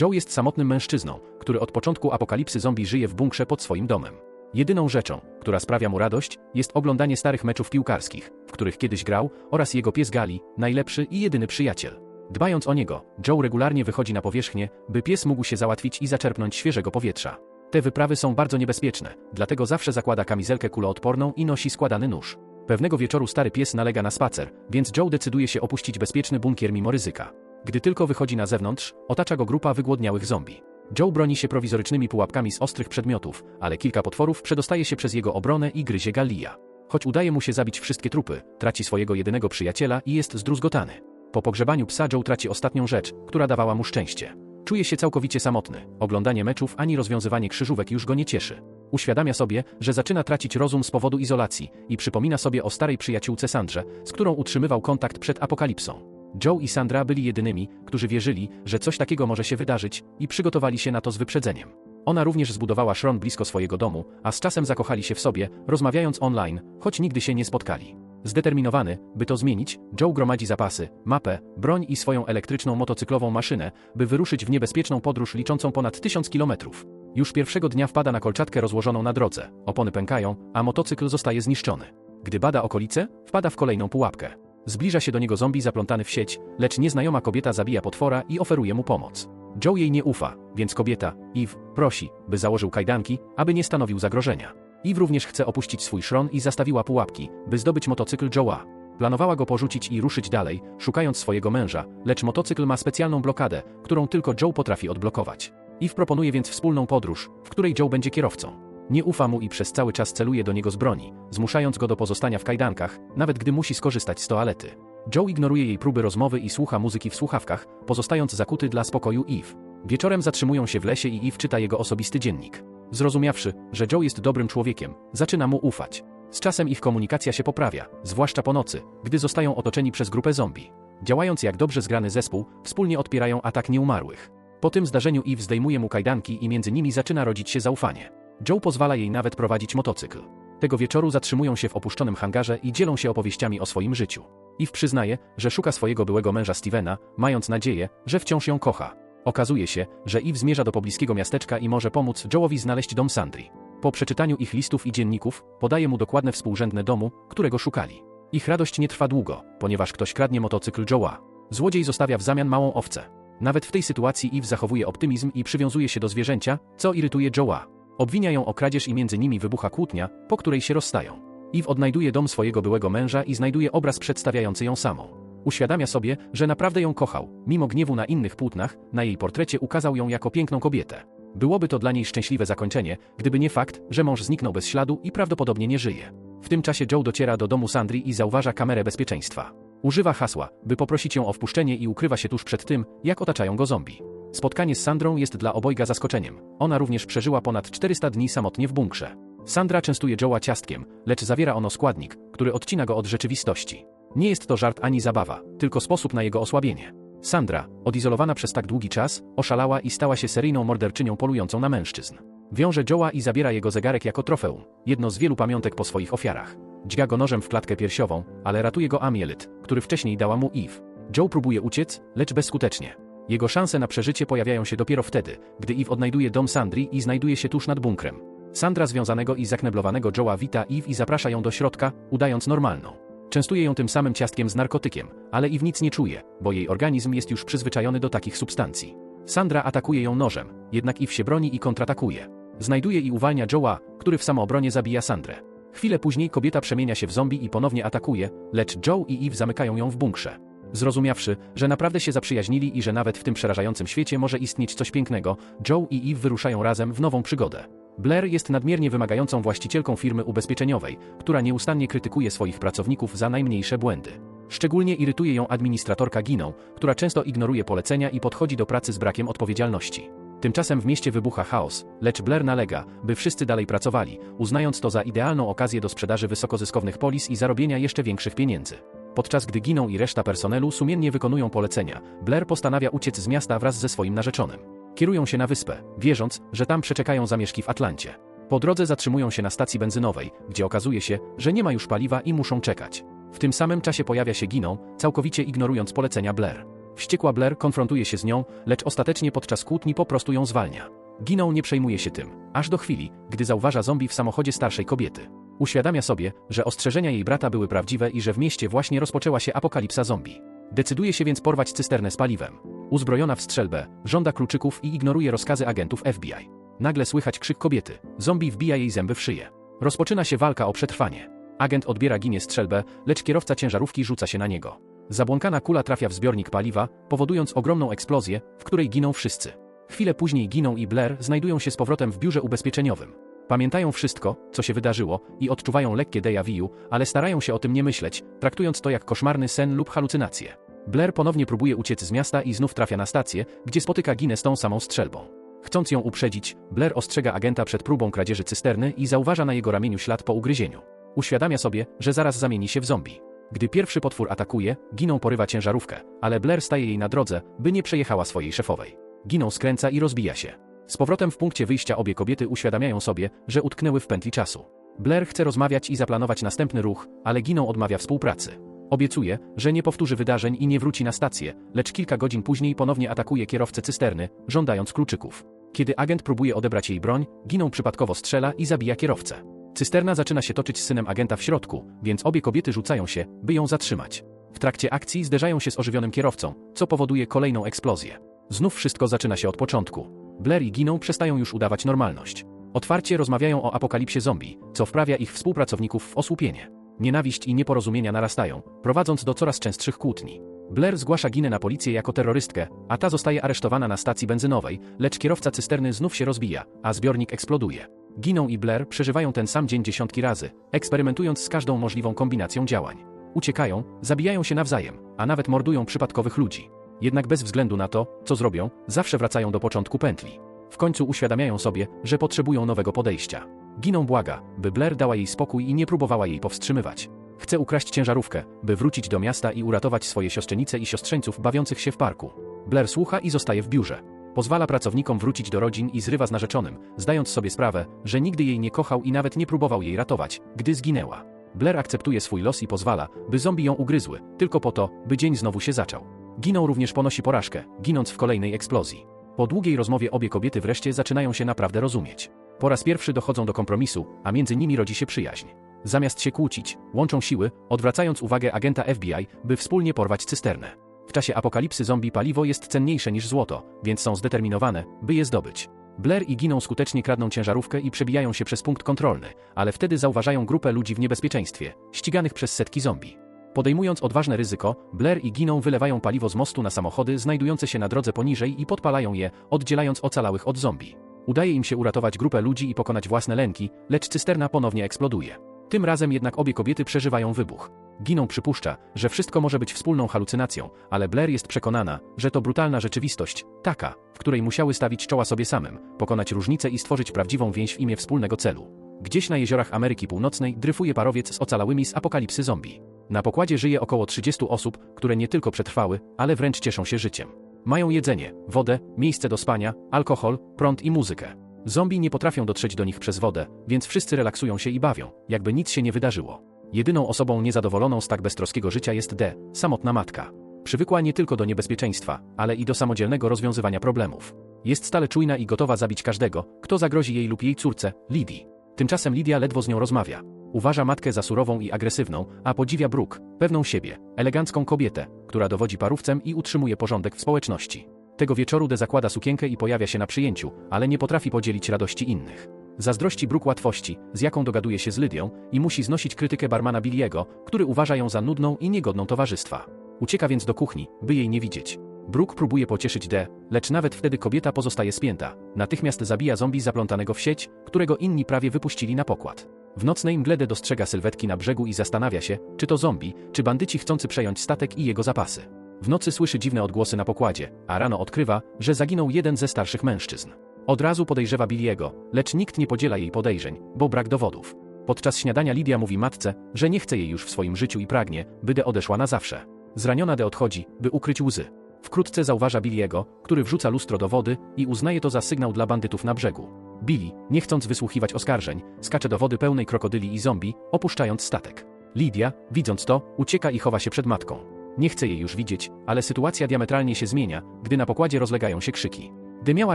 Joe jest samotnym mężczyzną, który od początku apokalipsy zombie żyje w bunkrze pod swoim domem. Jedyną rzeczą, która sprawia mu radość, jest oglądanie starych meczów piłkarskich, w których kiedyś grał, oraz jego pies Gali, najlepszy i jedyny przyjaciel. Dbając o niego, Joe regularnie wychodzi na powierzchnię, by pies mógł się załatwić i zaczerpnąć świeżego powietrza. Te wyprawy są bardzo niebezpieczne, dlatego zawsze zakłada kamizelkę kuloodporną i nosi składany nóż. Pewnego wieczoru stary pies nalega na spacer, więc Joe decyduje się opuścić bezpieczny bunkier mimo ryzyka. Gdy tylko wychodzi na zewnątrz, otacza go grupa wygłodniałych zombie. Joe broni się prowizorycznymi pułapkami z ostrych przedmiotów, ale kilka potworów przedostaje się przez jego obronę i gryzie Gallia. Choć udaje mu się zabić wszystkie trupy, traci swojego jedynego przyjaciela i jest zdruzgotany. Po pogrzebaniu psa Joe traci ostatnią rzecz, która dawała mu szczęście. Czuje się całkowicie samotny. Oglądanie meczów ani rozwiązywanie krzyżówek już go nie cieszy. Uświadamia sobie, że zaczyna tracić rozum z powodu izolacji i przypomina sobie o starej przyjaciółce Sandrze, z którą utrzymywał kontakt przed apokalipsą. Joe i Sandra byli jedynymi, którzy wierzyli, że coś takiego może się wydarzyć i przygotowali się na to z wyprzedzeniem. Ona również zbudowała szron blisko swojego domu, a z czasem zakochali się w sobie, rozmawiając online, choć nigdy się nie spotkali. Zdeterminowany, by to zmienić, Joe gromadzi zapasy, mapę, broń i swoją elektryczną motocyklową maszynę, by wyruszyć w niebezpieczną podróż liczącą ponad tysiąc kilometrów. Już pierwszego dnia wpada na kolczatkę rozłożoną na drodze, opony pękają, a motocykl zostaje zniszczony. Gdy bada okolice, wpada w kolejną pułapkę. Zbliża się do niego zombie zaplątany w sieć, lecz nieznajoma kobieta zabija potwora i oferuje mu pomoc. Joe jej nie ufa, więc kobieta, Eve, prosi, by założył kajdanki, aby nie stanowił zagrożenia. Eve również chce opuścić swój szron i zastawiła pułapki, by zdobyć motocykl Joe'a. Planowała go porzucić i ruszyć dalej, szukając swojego męża, lecz motocykl ma specjalną blokadę, którą tylko Joe potrafi odblokować. Eve proponuje więc wspólną podróż, w której Joe będzie kierowcą. Nie ufa mu i przez cały czas celuje do niego z broni, zmuszając go do pozostania w kajdankach, nawet gdy musi skorzystać z toalety. Joe ignoruje jej próby rozmowy i słucha muzyki w słuchawkach, pozostając zakuty dla spokoju Eve. Wieczorem zatrzymują się w lesie i Eve czyta jego osobisty dziennik. Zrozumiawszy, że Joe jest dobrym człowiekiem, zaczyna mu ufać. Z czasem ich komunikacja się poprawia, zwłaszcza po nocy, gdy zostają otoczeni przez grupę zombie. Działając jak dobrze zgrany zespół, wspólnie odpierają atak nieumarłych. Po tym zdarzeniu Eve zdejmuje mu kajdanki i między nimi zaczyna rodzić się zaufanie. Joe pozwala jej nawet prowadzić motocykl. Tego wieczoru zatrzymują się w opuszczonym hangarze i dzielą się opowieściami o swoim życiu. Eve przyznaje, że szuka swojego byłego męża Stevena, mając nadzieję, że wciąż ją kocha. Okazuje się, że Eve zmierza do pobliskiego miasteczka i może pomóc Joe'owi znaleźć dom Sandri. Po przeczytaniu ich listów i dzienników, podaje mu dokładne współrzędne domu, którego szukali. Ich radość nie trwa długo, ponieważ ktoś kradnie motocykl Joe'a. Złodziej zostawia w zamian małą owcę. Nawet w tej sytuacji Eve zachowuje optymizm i przywiązuje się do zwierzęcia, co irytuje Joe'a. Obwinia ją o kradzież i między nimi wybucha kłótnia, po której się rozstają. Eve odnajduje dom swojego byłego męża i znajduje obraz przedstawiający ją samą. Uświadamia sobie, że naprawdę ją kochał, mimo gniewu na innych płótnach, na jej portrecie ukazał ją jako piękną kobietę. Byłoby to dla niej szczęśliwe zakończenie, gdyby nie fakt, że mąż zniknął bez śladu i prawdopodobnie nie żyje. W tym czasie Joe dociera do domu Sandri i zauważa kamerę bezpieczeństwa. Używa hasła, by poprosić ją o wpuszczenie i ukrywa się tuż przed tym, jak otaczają go zombie. Spotkanie z Sandrą jest dla obojga zaskoczeniem. Ona również przeżyła ponad 400 dni samotnie w bunkrze. Sandra częstuje Joe'a ciastkiem, lecz zawiera ono składnik, który odcina go od rzeczywistości. Nie jest to żart ani zabawa, tylko sposób na jego osłabienie. Sandra, odizolowana przez tak długi czas, oszalała i stała się seryjną morderczynią polującą na mężczyzn. Wiąże Joe'a i zabiera jego zegarek jako trofeum, jedno z wielu pamiątek po swoich ofiarach. Dźga go nożem w klatkę piersiową, ale ratuje go Amielit, który wcześniej dała mu Eve. Joe próbuje uciec, lecz bezskutecznie. Jego szanse na przeżycie pojawiają się dopiero wtedy, gdy Eve odnajduje dom Sandri i znajduje się tuż nad bunkrem. Sandra związanego i zakneblowanego Joe'a wita Eve i zaprasza ją do środka, udając normalną. Częstuje ją tym samym ciastkiem z narkotykiem, ale Eve nic nie czuje, bo jej organizm jest już przyzwyczajony do takich substancji. Sandra atakuje ją nożem, jednak Eve się broni i kontratakuje. Znajduje i uwalnia Joe'a, który w samoobronie zabija Sandrę. Chwilę później kobieta przemienia się w zombie i ponownie atakuje, lecz Joe i Eve zamykają ją w bunkrze. Zrozumiawszy, że naprawdę się zaprzyjaźnili i że nawet w tym przerażającym świecie może istnieć coś pięknego, Joe i Eve wyruszają razem w nową przygodę. Blair jest nadmiernie wymagającą właścicielką firmy ubezpieczeniowej, która nieustannie krytykuje swoich pracowników za najmniejsze błędy. Szczególnie irytuje ją administratorka Giną, która często ignoruje polecenia i podchodzi do pracy z brakiem odpowiedzialności. Tymczasem w mieście wybucha chaos, lecz Blair nalega, by wszyscy dalej pracowali, uznając to za idealną okazję do sprzedaży wysokozyskownych polis i zarobienia jeszcze większych pieniędzy. Podczas gdy giną i reszta personelu sumiennie wykonują polecenia, Blair postanawia uciec z miasta wraz ze swoim narzeczonym. Kierują się na wyspę, wierząc, że tam przeczekają zamieszki w Atlancie. Po drodze zatrzymują się na stacji benzynowej, gdzie okazuje się, że nie ma już paliwa i muszą czekać. W tym samym czasie pojawia się Giną, całkowicie ignorując polecenia Blair. Wściekła Blair konfrontuje się z nią, lecz ostatecznie podczas kłótni po prostu ją zwalnia. Giną nie przejmuje się tym, aż do chwili, gdy zauważa zombie w samochodzie starszej kobiety. Uświadamia sobie, że ostrzeżenia jej brata były prawdziwe i że w mieście właśnie rozpoczęła się apokalipsa zombie. Decyduje się więc porwać cysternę z paliwem. Uzbrojona w strzelbę, żąda kluczyków i ignoruje rozkazy agentów FBI. Nagle słychać krzyk kobiety. Zombie wbija jej zęby w szyję. Rozpoczyna się walka o przetrwanie. Agent odbiera ginie strzelbę, lecz kierowca ciężarówki rzuca się na niego. Zabłąkana kula trafia w zbiornik paliwa, powodując ogromną eksplozję, w której giną wszyscy. Chwilę później giną i Blair znajdują się z powrotem w biurze ubezpieczeniowym. Pamiętają wszystko, co się wydarzyło i odczuwają lekkie déjà vu, ale starają się o tym nie myśleć, traktując to jak koszmarny sen lub halucynację. Blair ponownie próbuje uciec z miasta i znów trafia na stację, gdzie spotyka Ginę z tą samą strzelbą. Chcąc ją uprzedzić, Blair ostrzega agenta przed próbą kradzieży cysterny i zauważa na jego ramieniu ślad po ugryzieniu. Uświadamia sobie, że zaraz zamieni się w zombie. Gdy pierwszy potwór atakuje, Giną porywa ciężarówkę, ale Blair staje jej na drodze, by nie przejechała swojej szefowej. Giną skręca i rozbija się. Z powrotem w punkcie wyjścia obie kobiety uświadamiają sobie, że utknęły w pętli czasu. Blair chce rozmawiać i zaplanować następny ruch, ale Giną odmawia współpracy. Obiecuje, że nie powtórzy wydarzeń i nie wróci na stację, lecz kilka godzin później ponownie atakuje kierowcę cysterny, żądając kluczyków. Kiedy agent próbuje odebrać jej broń, Giną przypadkowo strzela i zabija kierowcę. Cysterna zaczyna się toczyć z synem agenta w środku, więc obie kobiety rzucają się, by ją zatrzymać. W trakcie akcji zderzają się z ożywionym kierowcą, co powoduje kolejną eksplozję. Znów wszystko zaczyna się od początku. Blair i Giną przestają już udawać normalność. Otwarcie rozmawiają o apokalipsie zombie, co wprawia ich współpracowników w osłupienie. Nienawiść i nieporozumienia narastają, prowadząc do coraz częstszych kłótni. Blair zgłasza Ginę na policję jako terrorystkę, a ta zostaje aresztowana na stacji benzynowej, lecz kierowca cysterny znów się rozbija, a zbiornik eksploduje. Giną i Blair przeżywają ten sam dzień dziesiątki razy, eksperymentując z każdą możliwą kombinacją działań. Uciekają, zabijają się nawzajem, a nawet mordują przypadkowych ludzi. Jednak bez względu na to, co zrobią, zawsze wracają do początku pętli. W końcu uświadamiają sobie, że potrzebują nowego podejścia. Giną błaga, by Blair dała jej spokój i nie próbowała jej powstrzymywać. Chce ukraść ciężarówkę, by wrócić do miasta i uratować swoje siostrzenice i siostrzeńców bawiących się w parku. Blair słucha i zostaje w biurze. Pozwala pracownikom wrócić do rodzin i zrywa z narzeczonym, zdając sobie sprawę, że nigdy jej nie kochał i nawet nie próbował jej ratować, gdy zginęła. Blair akceptuje swój los i pozwala, by zombie ją ugryzły, tylko po to, by dzień znowu się zaczął. Giną również ponosi porażkę, ginąc w kolejnej eksplozji. Po długiej rozmowie obie kobiety wreszcie zaczynają się naprawdę rozumieć. Po raz pierwszy dochodzą do kompromisu, a między nimi rodzi się przyjaźń. Zamiast się kłócić, łączą siły, odwracając uwagę agenta FBI, by wspólnie porwać cysternę. W czasie apokalipsy zombie paliwo jest cenniejsze niż złoto, więc są zdeterminowane, by je zdobyć. Blair i Giną skutecznie kradną ciężarówkę i przebijają się przez punkt kontrolny, ale wtedy zauważają grupę ludzi w niebezpieczeństwie, ściganych przez setki zombie. Podejmując odważne ryzyko, Blair i Giną wylewają paliwo z mostu na samochody znajdujące się na drodze poniżej i podpalają je, oddzielając ocalałych od zombie. Udaje im się uratować grupę ludzi i pokonać własne lęki, lecz cysterna ponownie eksploduje. Tym razem jednak obie kobiety przeżywają wybuch. Giną przypuszcza, że wszystko może być wspólną halucynacją, ale Blair jest przekonana, że to brutalna rzeczywistość, taka, w której musiały stawić czoła sobie samym, pokonać różnice i stworzyć prawdziwą więź w imię wspólnego celu. Gdzieś na jeziorach Ameryki Północnej dryfuje parowiec z ocalałymi z apokalipsy zombie. Na pokładzie żyje około 30 osób, które nie tylko przetrwały, ale wręcz cieszą się życiem. Mają jedzenie, wodę, miejsce do spania, alkohol, prąd i muzykę. Zombie nie potrafią dotrzeć do nich przez wodę, więc wszyscy relaksują się i bawią, jakby nic się nie wydarzyło. Jedyną osobą niezadowoloną z tak beztroskiego życia jest D, samotna matka. Przywykła nie tylko do niebezpieczeństwa, ale i do samodzielnego rozwiązywania problemów. Jest stale czujna i gotowa zabić każdego, kto zagrozi jej lub jej córce, Lidii. Tymczasem Lidia ledwo z nią rozmawia. Uważa matkę za surową i agresywną, a podziwia Brooke, pewną siebie, elegancką kobietę, która dowodzi parówcem i utrzymuje porządek w społeczności. Tego wieczoru De zakłada sukienkę i pojawia się na przyjęciu, ale nie potrafi podzielić radości innych. Zazdrości Brooke łatwości, z jaką dogaduje się z Lydią i musi znosić krytykę barmana Billiego, który uważa ją za nudną i niegodną towarzystwa. Ucieka więc do kuchni, by jej nie widzieć. Brooke próbuje pocieszyć D, lecz nawet wtedy kobieta pozostaje spięta. Natychmiast zabija zombie zaplątanego w sieć, którego inni prawie wypuścili na pokład. W nocnej mgle dostrzega sylwetki na brzegu i zastanawia się, czy to zombie, czy bandyci chcący przejąć statek i jego zapasy. W nocy słyszy dziwne odgłosy na pokładzie, a rano odkrywa, że zaginął jeden ze starszych mężczyzn. Od razu podejrzewa Billiego, lecz nikt nie podziela jej podejrzeń, bo brak dowodów. Podczas śniadania Lidia mówi matce, że nie chce jej już w swoim życiu i pragnie, by De odeszła na zawsze. Zraniona De odchodzi, by ukryć łzy. Wkrótce zauważa Billiego, który wrzuca lustro do wody i uznaje to za sygnał dla bandytów na brzegu. Billy, nie chcąc wysłuchiwać oskarżeń, skacze do wody pełnej krokodyli i zombie, opuszczając statek. Lidia, widząc to, ucieka i chowa się przed matką. Nie chce jej już widzieć, ale sytuacja diametralnie się zmienia, gdy na pokładzie rozlegają się krzyki. Dy miała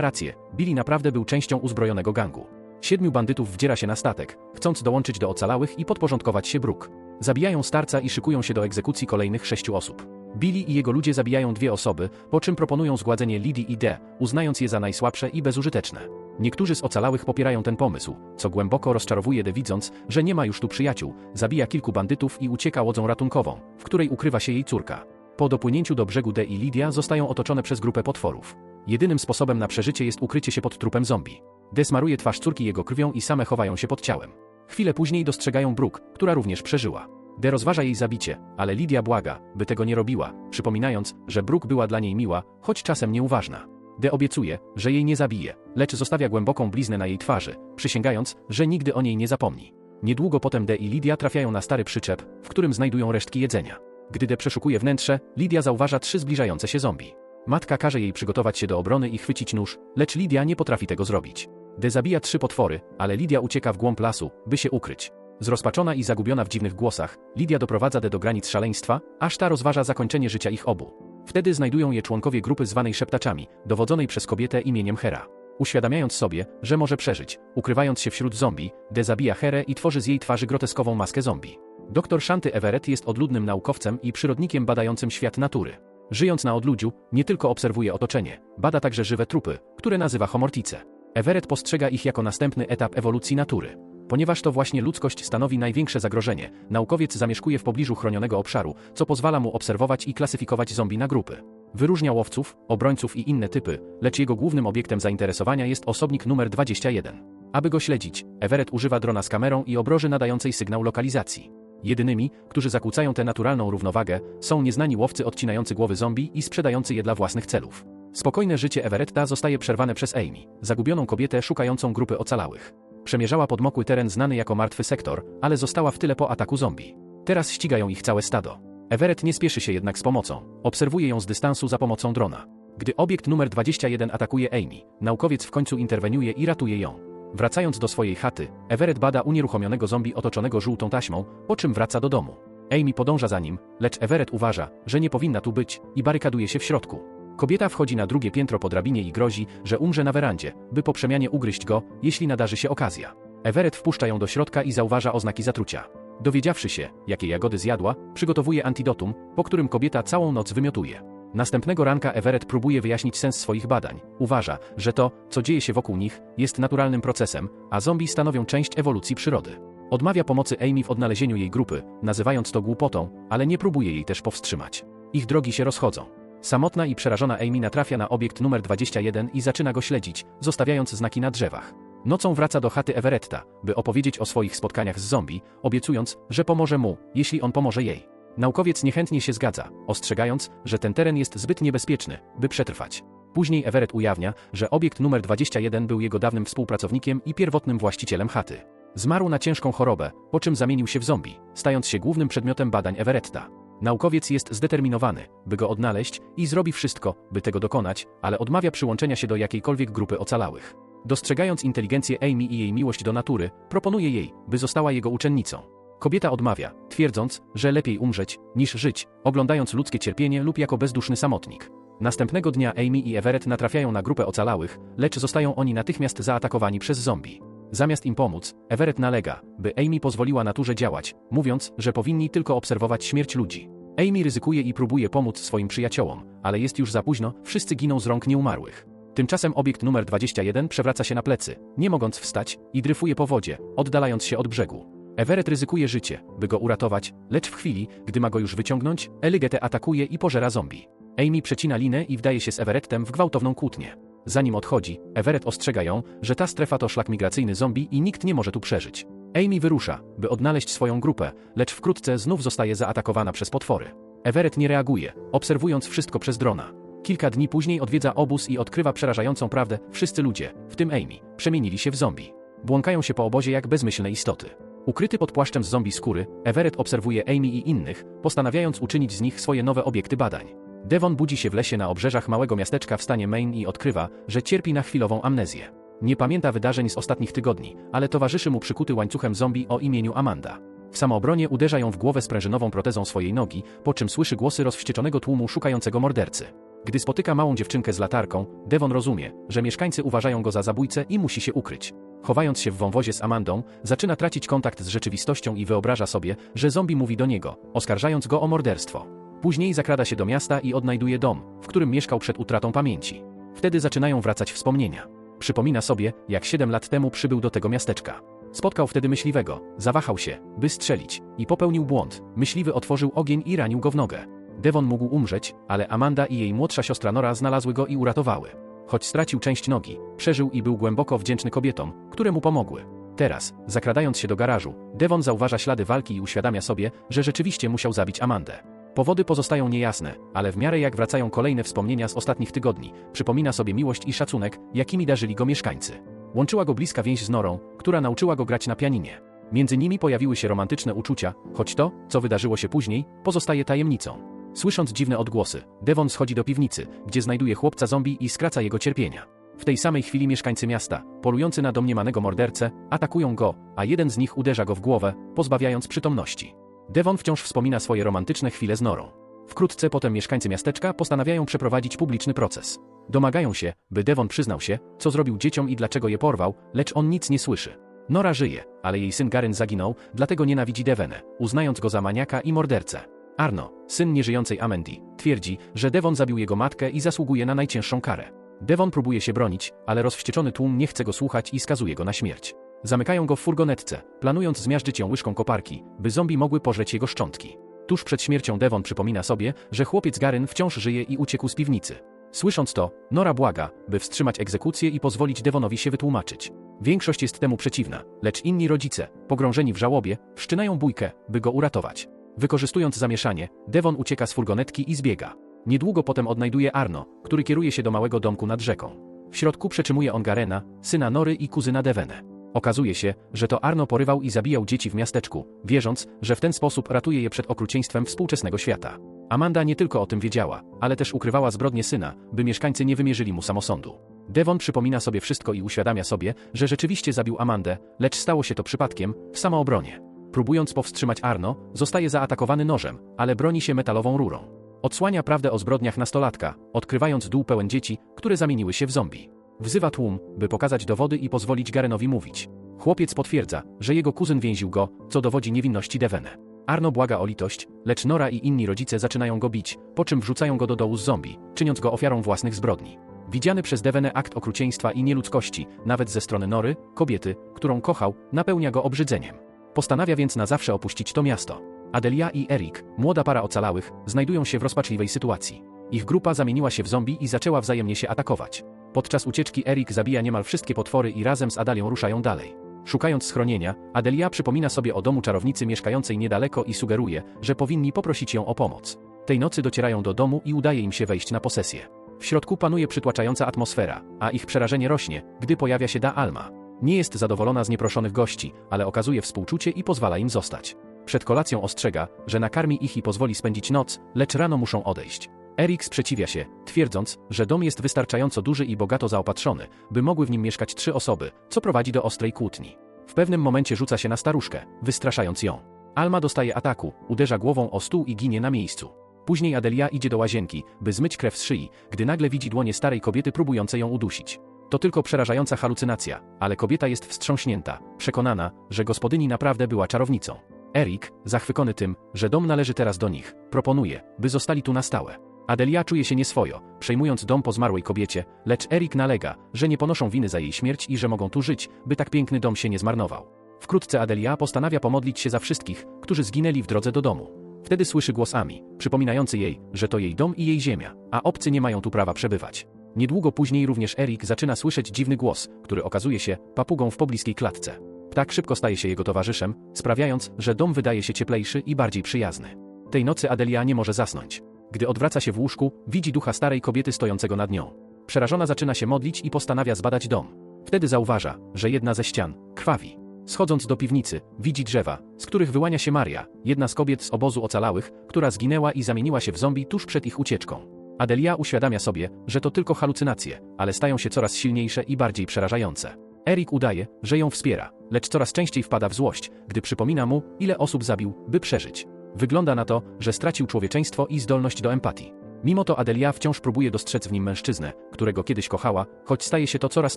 rację, Billy naprawdę był częścią uzbrojonego gangu. Siedmiu bandytów wdziera się na statek, chcąc dołączyć do ocalałych i podporządkować się Brooke. Zabijają starca i szykują się do egzekucji kolejnych sześciu osób. Billy i jego ludzie zabijają dwie osoby, po czym proponują zgładzenie Lidii i D, uznając je za najsłabsze i bezużyteczne. Niektórzy z ocalałych popierają ten pomysł, co głęboko rozczarowuje D widząc, że nie ma już tu przyjaciół, zabija kilku bandytów i ucieka łodzą ratunkową, w której ukrywa się jej córka. Po dopłynięciu do brzegu D i Lidia zostają otoczone przez grupę potworów. Jedynym sposobem na przeżycie jest ukrycie się pod trupem zombie. D smaruje twarz córki jego krwią i same chowają się pod ciałem. Chwilę później dostrzegają Brooke, która również przeżyła. D rozważa jej zabicie, ale Lidia błaga, by tego nie robiła, przypominając, że Brooke była dla niej miła, choć czasem nieuważna. D obiecuje, że jej nie zabije, lecz zostawia głęboką bliznę na jej twarzy, przysięgając, że nigdy o niej nie zapomni. Niedługo potem D i Lidia trafiają na stary przyczep, w którym znajdują resztki jedzenia. Gdy D przeszukuje wnętrze, Lidia zauważa trzy zbliżające się zombie. Matka każe jej przygotować się do obrony i chwycić nóż, lecz Lidia nie potrafi tego zrobić. D zabija trzy potwory, ale Lidia ucieka w głąb lasu, by się ukryć. Zrozpaczona i zagubiona w dziwnych głosach, Lidia doprowadza D do granic szaleństwa, aż ta rozważa zakończenie życia ich obu. Wtedy znajdują je członkowie grupy zwanej szeptaczami, dowodzonej przez kobietę imieniem Hera. Uświadamiając sobie, że może przeżyć, ukrywając się wśród zombie, D zabija Herę i tworzy z jej twarzy groteskową maskę zombie. Doktor Shanty Everett jest odludnym naukowcem i przyrodnikiem badającym świat natury. Żyjąc na odludziu, nie tylko obserwuje otoczenie, bada także żywe trupy, które nazywa homortice. Everett postrzega ich jako następny etap ewolucji natury. Ponieważ to właśnie ludzkość stanowi największe zagrożenie, naukowiec zamieszkuje w pobliżu chronionego obszaru, co pozwala mu obserwować i klasyfikować zombie na grupy. Wyróżnia łowców, obrońców i inne typy, lecz jego głównym obiektem zainteresowania jest osobnik numer 21. Aby go śledzić, Everett używa drona z kamerą i obroży nadającej sygnał lokalizacji. Jedynymi, którzy zakłócają tę naturalną równowagę, są nieznani łowcy odcinający głowy zombie i sprzedający je dla własnych celów. Spokojne życie Everetta zostaje przerwane przez Amy, zagubioną kobietę szukającą grupy ocalałych. Przemierzała podmokły teren znany jako martwy sektor, ale została w tyle po ataku zombie. Teraz ścigają ich całe stado. Everett nie spieszy się jednak z pomocą. Obserwuje ją z dystansu za pomocą drona. Gdy obiekt numer 21 atakuje Amy, naukowiec w końcu interweniuje i ratuje ją. Wracając do swojej chaty, Everett bada unieruchomionego zombie otoczonego żółtą taśmą, po czym wraca do domu. Amy podąża za nim, lecz Everett uważa, że nie powinna tu być i barykaduje się w środku. Kobieta wchodzi na drugie piętro po drabinie i grozi, że umrze na werandzie, by po przemianie ugryźć go, jeśli nadarzy się okazja. Everett wpuszcza ją do środka i zauważa oznaki zatrucia. Dowiedziawszy się, jakie jagody zjadła, przygotowuje antidotum, po którym kobieta całą noc wymiotuje. Następnego ranka Everett próbuje wyjaśnić sens swoich badań. Uważa, że to, co dzieje się wokół nich, jest naturalnym procesem, a zombie stanowią część ewolucji przyrody. Odmawia pomocy Amy w odnalezieniu jej grupy, nazywając to głupotą, ale nie próbuje jej też powstrzymać. Ich drogi się rozchodzą. Samotna i przerażona Amy natrafia na obiekt numer 21 i zaczyna go śledzić, zostawiając znaki na drzewach. Nocą wraca do chaty Everetta, by opowiedzieć o swoich spotkaniach z zombie, obiecując, że pomoże mu, jeśli on pomoże jej. Naukowiec niechętnie się zgadza, ostrzegając, że ten teren jest zbyt niebezpieczny, by przetrwać. Później Everett ujawnia, że obiekt numer 21 był jego dawnym współpracownikiem i pierwotnym właścicielem chaty. Zmarł na ciężką chorobę, po czym zamienił się w zombie, stając się głównym przedmiotem badań Everetta. Naukowiec jest zdeterminowany, by go odnaleźć i zrobi wszystko, by tego dokonać, ale odmawia przyłączenia się do jakiejkolwiek grupy ocalałych. Dostrzegając inteligencję Amy i jej miłość do natury, proponuje jej, by została jego uczennicą. Kobieta odmawia, twierdząc, że lepiej umrzeć, niż żyć, oglądając ludzkie cierpienie lub jako bezduszny samotnik. Następnego dnia Amy i Everett natrafiają na grupę ocalałych, lecz zostają oni natychmiast zaatakowani przez zombie. Zamiast im pomóc, Everett nalega, by Amy pozwoliła naturze działać, mówiąc, że powinni tylko obserwować śmierć ludzi. Amy ryzykuje i próbuje pomóc swoim przyjaciołom, ale jest już za późno, wszyscy giną z rąk nieumarłych. Tymczasem obiekt numer 21 przewraca się na plecy, nie mogąc wstać, i dryfuje po wodzie, oddalając się od brzegu. Everett ryzykuje życie, by go uratować, lecz w chwili, gdy ma go już wyciągnąć, Eligete atakuje i pożera zombie. Amy przecina linę i wdaje się z Everettem w gwałtowną kłótnię. Zanim odchodzi, Everett ostrzega ją, że ta strefa to szlak migracyjny zombie i nikt nie może tu przeżyć. Amy wyrusza, by odnaleźć swoją grupę, lecz wkrótce znów zostaje zaatakowana przez potwory. Everett nie reaguje, obserwując wszystko przez drona. Kilka dni później odwiedza obóz i odkrywa przerażającą prawdę, wszyscy ludzie, w tym Amy, przemienili się w zombie. Błąkają się po obozie jak bezmyślne istoty. Ukryty pod płaszczem z zombie skóry, Everett obserwuje Amy i innych, postanawiając uczynić z nich swoje nowe obiekty badań. Devon budzi się w lesie na obrzeżach małego miasteczka w stanie Maine i odkrywa, że cierpi na chwilową amnezję. Nie pamięta wydarzeń z ostatnich tygodni, ale towarzyszy mu przykuty łańcuchem zombie o imieniu Amanda. W samoobronie uderza ją w głowę sprężynową protezą swojej nogi, po czym słyszy głosy rozwścieczonego tłumu szukającego mordercy. Gdy spotyka małą dziewczynkę z latarką, Devon rozumie, że mieszkańcy uważają go za zabójcę i musi się ukryć. Chowając się w wąwozie z Amandą, zaczyna tracić kontakt z rzeczywistością i wyobraża sobie, że zombie mówi do niego, oskarżając go o morderstwo. Później zakrada się do miasta i odnajduje dom, w którym mieszkał przed utratą pamięci. Wtedy zaczynają wracać wspomnienia. Przypomina sobie, jak 7 lat temu przybył do tego miasteczka. Spotkał wtedy myśliwego, zawahał się, by strzelić, i popełnił błąd. Myśliwy otworzył ogień i ranił go w nogę. Devon mógł umrzeć, ale Amanda i jej młodsza siostra Nora znalazły go i uratowały. Choć stracił część nogi, przeżył i był głęboko wdzięczny kobietom, które mu pomogły. Teraz, zakradając się do garażu, Devon zauważa ślady walki i uświadamia sobie, że rzeczywiście musiał zabić Amandę. Powody pozostają niejasne, ale w miarę jak wracają kolejne wspomnienia z ostatnich tygodni, przypomina sobie miłość i szacunek, jakimi darzyli go mieszkańcy. Łączyła go bliska więź z Norą, która nauczyła go grać na pianinie. Między nimi pojawiły się romantyczne uczucia, choć to, co wydarzyło się później, pozostaje tajemnicą. Słysząc dziwne odgłosy, Devon schodzi do piwnicy, gdzie znajduje chłopca zombie i skraca jego cierpienia. W tej samej chwili mieszkańcy miasta, polujący na domniemanego mordercę, atakują go, a jeden z nich uderza go w głowę, pozbawiając przytomności. Devon wciąż wspomina swoje romantyczne chwile z Norą. Wkrótce potem mieszkańcy miasteczka postanawiają przeprowadzić publiczny proces. Domagają się, by Devon przyznał się, co zrobił dzieciom i dlaczego je porwał, lecz on nic nie słyszy. Nora żyje, ale jej syn Garen zaginął, dlatego nienawidzi Devenę, uznając go za maniaka i mordercę. Arno, syn nieżyjącej Amendy, twierdzi, że Devon zabił jego matkę i zasługuje na najcięższą karę. Devon próbuje się bronić, ale rozwścieczony tłum nie chce go słuchać i skazuje go na śmierć. Zamykają go w furgonetce, planując zmiażdżyć ją łyżką koparki, by zombie mogły pożreć jego szczątki. Tuż przed śmiercią Devon przypomina sobie, że chłopiec Garen wciąż żyje i uciekł z piwnicy. Słysząc to, Nora błaga, by wstrzymać egzekucję i pozwolić Devonowi się wytłumaczyć. Większość jest temu przeciwna, lecz inni rodzice, pogrążeni w żałobie, wszczynają bójkę, by go uratować. Wykorzystując zamieszanie, Devon ucieka z furgonetki i zbiega. Niedługo potem odnajduje Arno, który kieruje się do małego domku nad rzeką. W środku przetrzymuje on Garena, syna Nory i kuzyna Devenę. Okazuje się, że to Arno porywał i zabijał dzieci w miasteczku, wierząc, że w ten sposób ratuje je przed okrucieństwem współczesnego świata. Amanda nie tylko o tym wiedziała, ale też ukrywała zbrodnie syna, by mieszkańcy nie wymierzyli mu samosądu. Devon przypomina sobie wszystko i uświadamia sobie, że rzeczywiście zabił Amandę, lecz stało się to przypadkiem, w samoobronie. Próbując powstrzymać Arno, zostaje zaatakowany nożem, ale broni się metalową rurą. Odsłania prawdę o zbrodniach nastolatka, odkrywając dół pełen dzieci, które zamieniły się w zombie. Wzywa tłum, by pokazać dowody i pozwolić Garenowi mówić. Chłopiec potwierdza, że jego kuzyn więził go, co dowodzi niewinności Devene. Arno błaga o litość, lecz Nora i inni rodzice zaczynają go bić, po czym wrzucają go do dołu z zombie, czyniąc go ofiarą własnych zbrodni. Widziany przez Devene akt okrucieństwa i nieludzkości, nawet ze strony Nory, kobiety, którą kochał, napełnia go obrzydzeniem. Postanawia więc na zawsze opuścić to miasto. Adelia i Erik, młoda para ocalałych, znajdują się w rozpaczliwej sytuacji. Ich grupa zamieniła się w zombie i zaczęła wzajemnie się atakować. Podczas ucieczki Erik zabija niemal wszystkie potwory i razem z Adalią ruszają dalej. Szukając schronienia, Adelia przypomina sobie o domu czarownicy mieszkającej niedaleko i sugeruje, że powinni poprosić ją o pomoc. Tej nocy docierają do domu i udaje im się wejść na posesję. W środku panuje przytłaczająca atmosfera, a ich przerażenie rośnie, gdy pojawia się Da Alma. Nie jest zadowolona z nieproszonych gości, ale okazuje współczucie i pozwala im zostać. Przed kolacją ostrzega, że nakarmi ich i pozwoli spędzić noc, lecz rano muszą odejść. Erik sprzeciwia się, twierdząc, że dom jest wystarczająco duży i bogato zaopatrzony, by mogły w nim mieszkać trzy osoby, co prowadzi do ostrej kłótni. W pewnym momencie rzuca się na staruszkę, wystraszając ją. Alma dostaje ataku, uderza głową o stół i ginie na miejscu. Później Adelia idzie do łazienki, by zmyć krew z szyi, gdy nagle widzi dłonie starej kobiety próbujące ją udusić. To tylko przerażająca halucynacja, ale kobieta jest wstrząśnięta, przekonana, że gospodyni naprawdę była czarownicą. Erik, zachwycony tym, że dom należy teraz do nich, proponuje, by zostali tu na stałe. Adelia czuje się nieswojo, przejmując dom po zmarłej kobiecie, lecz Erik nalega, że nie ponoszą winy za jej śmierć i że mogą tu żyć, by tak piękny dom się nie zmarnował. Wkrótce Adelia postanawia pomodlić się za wszystkich, którzy zginęli w drodze do domu. Wtedy słyszy głos Ami, przypominający jej, że to jej dom i jej ziemia, a obcy nie mają tu prawa przebywać. Niedługo później również Erik zaczyna słyszeć dziwny głos, który okazuje się papugą w pobliskiej klatce. Ptak szybko staje się jego towarzyszem, sprawiając, że dom wydaje się cieplejszy i bardziej przyjazny. Tej nocy Adelia nie może zasnąć. Gdy odwraca się w łóżku, widzi ducha starej kobiety stojącego nad nią. Przerażona zaczyna się modlić i postanawia zbadać dom. Wtedy zauważa, że jedna ze ścian krwawi. Schodząc do piwnicy, widzi drzewa, z których wyłania się Maria, jedna z kobiet z obozu ocalałych, która zginęła i zamieniła się w zombie tuż przed ich ucieczką. Adelia uświadamia sobie, że to tylko halucynacje, ale stają się coraz silniejsze i bardziej przerażające. Erik udaje, że ją wspiera, lecz coraz częściej wpada w złość, gdy przypomina mu, ile osób zabił, by przeżyć. Wygląda na to, że stracił człowieczeństwo i zdolność do empatii. Mimo to Adelia wciąż próbuje dostrzec w nim mężczyznę, którego kiedyś kochała, choć staje się to coraz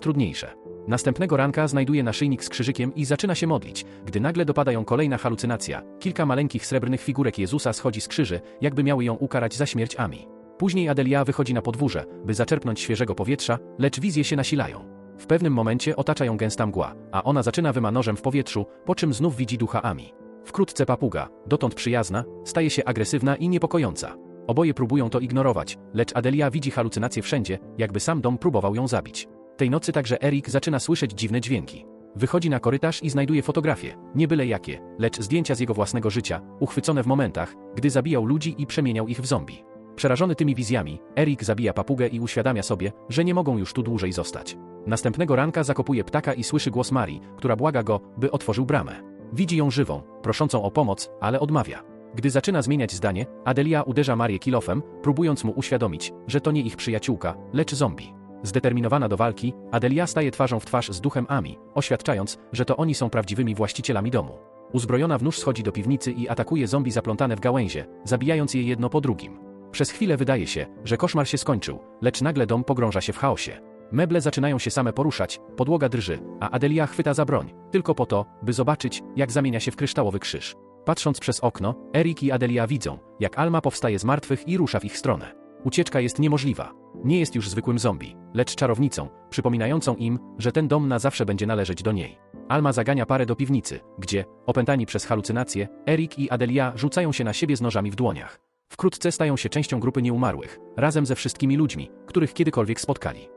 trudniejsze. Następnego ranka znajduje naszyjnik z krzyżykiem i zaczyna się modlić, gdy nagle dopada ją kolejna halucynacja. Kilka maleńkich srebrnych figurek Jezusa schodzi z krzyży, jakby miały ją ukarać za śmierć Ami. Później Adelia wychodzi na podwórze, by zaczerpnąć świeżego powietrza, lecz wizje się nasilają. W pewnym momencie otacza ją gęsta mgła, a ona zaczyna wyma nożem w powietrzu, po czym znów widzi ducha Ami. Wkrótce papuga, dotąd przyjazna, staje się agresywna i niepokojąca. Oboje próbują to ignorować, lecz Adelia widzi halucynacje wszędzie, jakby sam dom próbował ją zabić. Tej nocy także Erik zaczyna słyszeć dziwne dźwięki. Wychodzi na korytarz i znajduje fotografie, nie byle jakie, lecz zdjęcia z jego własnego życia, uchwycone w momentach, gdy zabijał ludzi i przemieniał ich w zombie. Przerażony tymi wizjami, Erik zabija papugę i uświadamia sobie, że nie mogą już tu dłużej zostać. Następnego ranka zakopuje ptaka i słyszy głos Marii, która błaga go, by otworzył bramę. Widzi ją żywą, proszącą o pomoc, ale odmawia. Gdy zaczyna zmieniać zdanie, Adelia uderza Marię kilofem, próbując mu uświadomić, że to nie ich przyjaciółka, lecz zombie. Zdeterminowana do walki, Adelia staje twarzą w twarz z duchem Ami, oświadczając, że to oni są prawdziwymi właścicielami domu. Uzbrojona w nóż schodzi do piwnicy i atakuje zombie zaplątane w gałęzie, zabijając je jedno po drugim. Przez chwilę wydaje się, że koszmar się skończył, lecz nagle dom pogrąża się w chaosie. Meble zaczynają się same poruszać, podłoga drży, a Adelia chwyta za broń, tylko po to, by zobaczyć, jak zamienia się w kryształowy krzyż. Patrząc przez okno, Erik i Adelia widzą, jak Alma powstaje z martwych i rusza w ich stronę. Ucieczka jest niemożliwa. Nie jest już zwykłym zombie, lecz czarownicą, przypominającą im, że ten dom na zawsze będzie należeć do niej. Alma zagania parę do piwnicy, gdzie, opętani przez halucynacje, Erik i Adelia rzucają się na siebie z nożami w dłoniach. Wkrótce stają się częścią grupy nieumarłych, razem ze wszystkimi ludźmi, których kiedykolwiek spotkali.